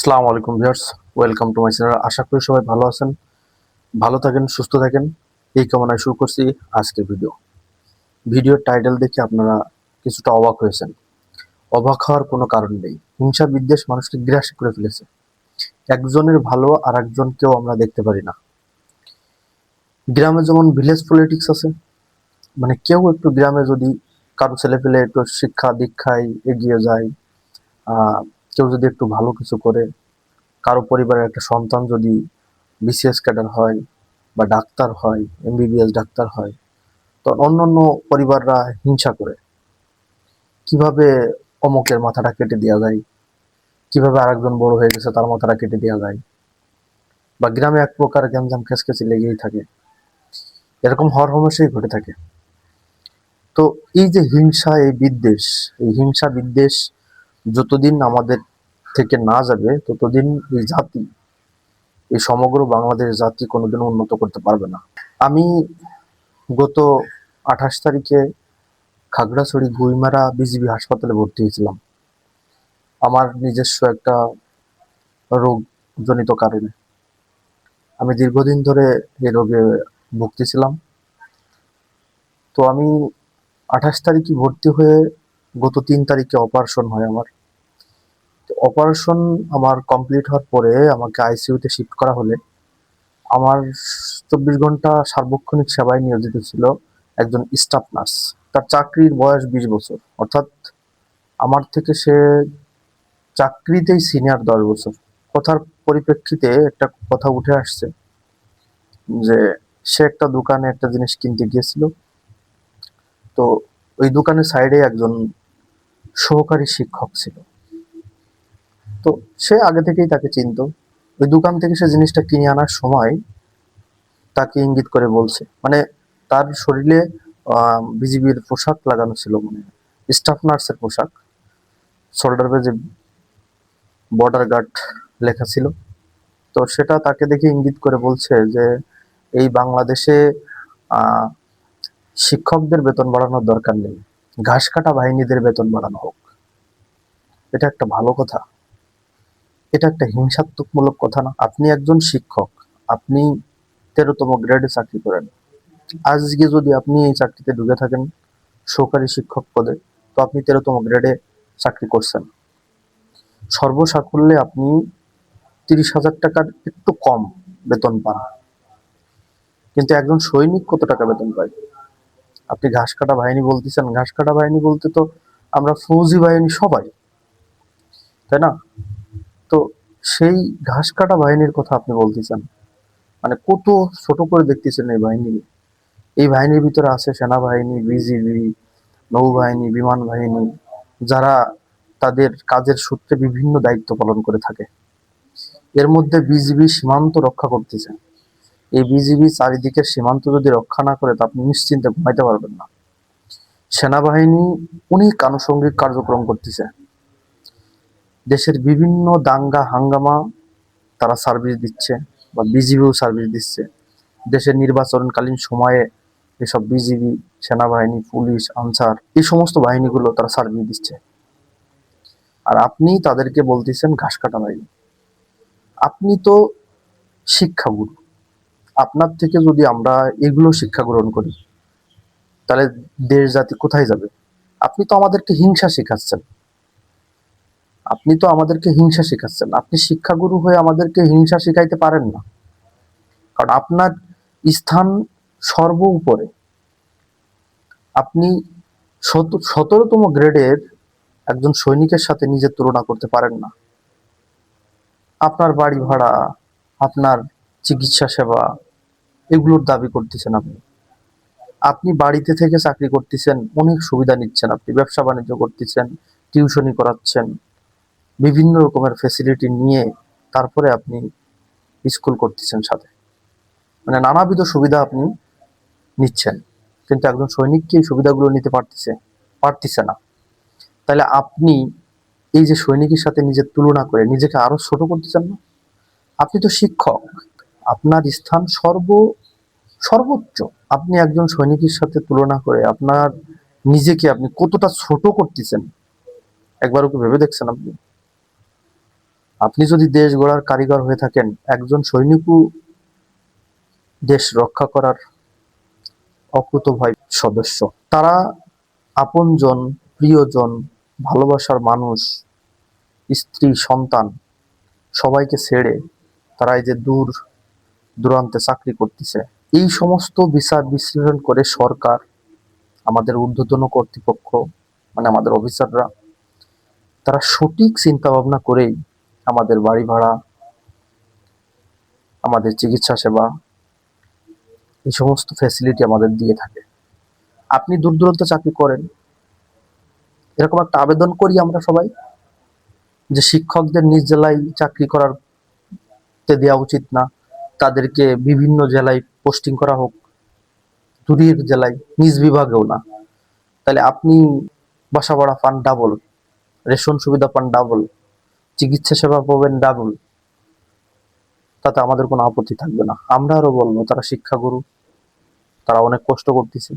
আসসালামু আলাইকুম viewers, welcome to my channel. আশা করি সবাই ভালো আছেন, ভালো থাকেন, সুস্থ থাকেন। এই কামনায় শুরু করছি আজকের ভিডিও। ভিডিওর টাইটেল দেখে আপনারা কিছুটা অবাক হয়েছেন। অবাক হওয়ার কোনো কারণ নেই। হিংসা বিদ্বেষ মানুষকে গ্রাস করে ফেলেছে। একজনের ভালো আর একজনকেও আমরা দেখতে পারি না। গ্রামে যেমন ভিলেজ পলিটিক্স আছে মানে কেউ একটু গ্রামে যদি কারও ছেলে পেলে একটু শিক্ষা দীক্ষায় এগিয়ে যায় কেউ যদি একটু ভালো কিছু করে, কারও পরিবারের একটা সন্তান যদি বিসিএস ক্যাডার হয় বা ডাক্তার হয় এমবিবিএস ডাক্তার হয়, তো অন্যান্য পরিবাররা হিংসা করে। কীভাবে অমুকের মাথাটা কেটে দেওয়া যায়? কীভাবে আরেকজন বড় হয়ে গেছে, তার মাথাটা কেটে দেওয়া যায়? বা গ্রামে এক প্রকার গ্যাঞ্জাম খেসখেসি লেগেই থাকে। এরকম হর হমেশাই ঘটে থাকে। তো এই যে হিংসা, এই বিদ্বেষ, এই হিংসা বিদ্বেষ যতদিন আমাদের থেকে না যাবে, ততদিন এই জাতি, এই সমগ্র বাংলাদেশ জাতি কোনোদিন উন্নত করতে পারবে না। আমি গত আঠাশ তারিখে খাগড়াছড়ি গুইমারা বিজিবি হাসপাতালে ভর্তি হয়েছিলাম। আমার নিজস্ব একটা রোগ জনিত কারণে। আমি দীর্ঘদিন ধরে এই রোগে ভুগতেছিলাম। তো আমি আঠাশ তারিখে ভর্তি হয়ে গত তিন তারিখে অপারেশন হয় আমার। অপারেশন আমার কমপ্লিট হওয়ার পরে আমাকে আইসিইউতে শিফট করা হলে আমার চব্বিশ ঘণ্টা সার্বক্ষণিক সেবায় নিয়োজিত ছিল একজন স্টাফ নার্স তার চাকরির বয়স বিশ বছর। অর্থাৎ আমার থেকে সে চাকরিতেই সিনিয়র দশ বছর। কথার পরিপ্রেক্ষিতে একটা কথা উঠে আসছে যে সে একটা দোকানে একটা জিনিস কিনতে গিয়েছিল। তো ওই দোকানের সাইডে একজন সহকারী শিক্ষক ছিল। তো সে আগে থেকেই তাকে চিনতো। ওই দোকান থেকে সে জিনিসটা কিনে আনার সময় তাকে ইঙ্গিত করে বলছে। মানে তার শরীরে বিজিবির পোশাক লাগানো ছিল মানে স্টাফ নার্সের পোশাক। শোল্ডার বেজে বর্ডার গার্ড লেখা ছিল। তো সেটা তাকে দেখে ইঙ্গিত করে বলছে যে, এই বাংলাদেশে শিক্ষকদের বেতন বাড়ানোর দরকার নেই। ঘাস কাটা বাহিনীদের বেতন বাড়ানো হোক। এটা একটা ভালো কথা। এটা একটা হিংসাত্মকমূলক কথা না। আপনি একজন শিক্ষক, আপনি তেরোতম গ্রেডে চাকরি করেন। আজকে যদি আপনি এই চাকরিতে ঢুকে থাকেন সহকারী শিক্ষক পদে, তো আপনি তেরোতম গ্রেডে চাকরি করছেন। সর্বসাকুল্যে আপনি তিরিশ হাজার টাকার একটু কম বেতন পান। কিন্তু একজন সৈনিক কত টাকা বেতন পায়? আপনি ঘাস কাটা বাহিনী বলতেছেন, ঘাস কাটা বাহিনী বলতে তো আমরা ফৌজি বাহিনী সবাই, তাই না? তো সেই ঘাস কাটা বাহিনীর কথা আপনি বলতেছেন মানে কত ছোট করে দেখতেছেন এই বাহিনী এই বাহিনীর ভিতরে আছে সেনাবাহিনী, বিজিবি, নৌবাহিনী, বিমান বাহিনী, যারা তাদের কাজের সূত্রে বিভিন্ন দায়িত্ব পালন করে থাকে। এর মধ্যে বিজিবি সীমান্ত রক্ষা করতেছে। এই বিজিবি চারিদিকের সীমান্ত যদি রক্ষা না করে, তা আপনি নিশ্চিন্তে ঘুমাইতে পারবেন না। সেনাবাহিনী অনেক আনুষঙ্গিক কার্যক্রম করতেছে। দেশের বিভিন্ন দাঙ্গা হাঙ্গামা তারা সার্ভিস দিচ্ছে বা বিজিবিও সার্ভিস দিচ্ছে। দেশের নির্বাচনকালীন সময়ে এসব বিজিবি, সেনাবাহিনী, পুলিশ, আনসার এই সমস্ত বাহিনীগুলো তারা সার্ভিস দিচ্ছে। আর আপনি তাদেরকে বলতেছেন ঘাস কাটা বাহিনী। আপনি তো শিক্ষাগুরু। আপনার থেকে যদি আমরা এগুলো শিক্ষা গ্রহণ করি, তাহলে দেশ জাতি কোথায় যাবে? আপনি তো আমাদেরকে হিংসা শেখাচ্ছেন। আপনি তো আমাদেরকে হিংসা শেখাচ্ছেন। আপনি শিক্ষাগুরু হয়ে আমাদেরকে হিংসা শেখাইতে পারেন না। কারণ আপনার স্থান সর্ব উপরে। আপনি সত- সতেরোতম গ্রেডের একজন সৈনিকের সাথে নিজের তুলনা করতে পারেন না। আপনার বাড়ি ভাড়া, আপনার চিকিৎসা সেবা এগুলোর দাবি করতেছেন আপনি। আপনি বাড়িতে থেকে চাকরি করতেছেন, অনেক সুবিধা নিচ্ছেন আপনি। ব্যবসা বাণিজ্য করতেছেন, টিউশনি করাচ্ছেন, বিভিন্ন রকমের ফেসিলিটি নিয়ে তারপরে আপনি স্কুল করতেছেন সাথে। মানে নানাবিধ সুবিধা আপনি নিচ্ছেন। কিন্তু একজন সৈনিক কি এই সুবিধাগুলো নিতে পারতেছে? পারতেছে না। তাহলে আপনি এই যে সৈনিকের সাথে নিজের তুলনা করে নিজেকে আরও ছোট করতেছেন না? আপনি তো শিক্ষক। আপনার স্থান সর্ব সর্বোচ্চ আপনি একজন সৈনিকের সাথে তুলনা করে আপনার নিজেকে আপনি কতটা ছোট করতেছেন? একবার ওকে ভেবে দেখছেন আপনি? আপনি যদি দেশ গড়ার কারিগর হয়ে থাকেন, একজন সৈনিকও দেশ রক্ষা করার অকুতভয় সদস্য। তারা আপনজন, প্রিয়জন, ভালোবাসার মানুষ, স্ত্রী, সন্তান, সবাইকে ছেড়ে তারা এই যে দূর, দূরান্তে চাকরি করতেছে। এই সমস্ত বিচার বিশ্লেষণ করে সরকার, আমাদের ঊর্ধ্বতন কর্তৃপক্ষ মানে আমাদের অফিসাররা, তারা সঠিক চিন্তা ভাবনা করেই আমাদের বাড়ি ভাড়া, আমাদের চিকিৎসা সেবা, এই সমস্ত ফ্যাসিলিটি আমাদের দিয়ে থাকে। আপনি দূর দূরান্তে চাকরি করেন, এরকম একটা আবেদন করি আমরা সবাই যে শিক্ষকদের নিজ জেলায় চাকরি করার দেওয়া উচিত না, তাদেরকে বিভিন্ন জেলায় পোস্টিং করা হোক দূরের জেলায়, নিজ বিভাগেও না। তাহলে আপনি বাসা ভাড়া পান ডাবল রেশন সুবিধা পান ডাবল চিকিৎসা সেবা পাবেন ডাবল তাতে আমাদের কোনো আপত্তি থাকবে না। আমরা আরও বলব, তারা শিক্ষাগুরু, তারা অনেক কষ্ট করতেছে,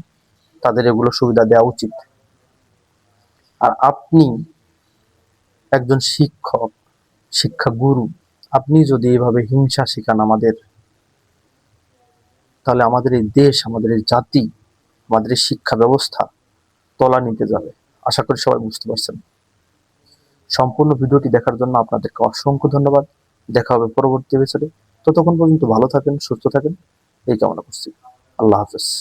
তাদের এগুলো সুবিধা দেওয়া উচিত। আর আপনি একজন শিক্ষক, শিক্ষাগুরু, আপনি যদি এভাবে হিংসা শেখান আমাদের তাহলে আমাদের এই দেশ, আমাদের এই জাতি, আমাদের শিক্ষা ব্যবস্থা তলা নিতে যাবে। আশা করি সবাই বুঝতে পারছেন। সম্পূর্ণ ভিডিওটি দেখার জন্য আপনাদেরকে অসংখ্য ধন্যবাদ। দেখা হবে পরবর্তী এপিসোডে ততক্ষণ পর্যন্ত ভালো থাকেন, সুস্থ থাকেন। এই কামনা করছি। আল্লাহ হাফেজ।